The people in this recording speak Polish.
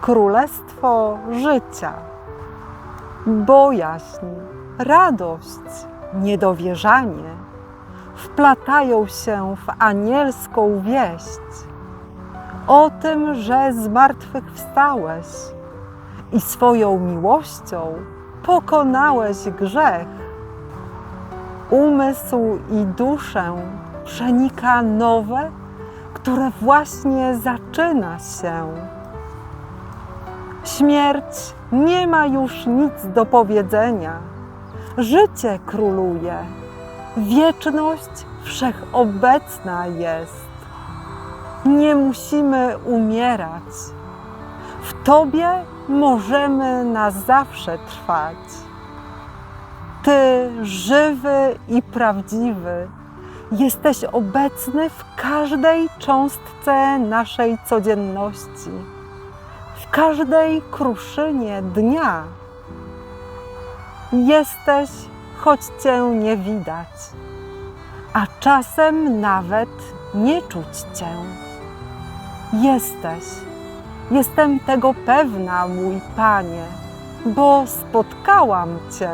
królestwo życia. Bojaźń, radość, niedowierzanie wplatają się w anielską wieść o tym, że zmartwychwstałeś i swoją miłością pokonałeś grzech. Umysł i duszę przenika nowe, które właśnie zaczyna się. Śmierć nie ma już nic do powiedzenia. Życie króluje. Wieczność wszechobecna jest. Nie musimy umierać. W Tobie możemy na zawsze trwać. Ty, żywy i prawdziwy, jesteś obecny w każdej cząstce naszej codzienności, w każdej kruszynie dnia. Jesteś, choć Cię nie widać, a czasem nawet nie czuć Cię. Jesteś. Jestem tego pewna, mój Panie, bo spotkałam Cię.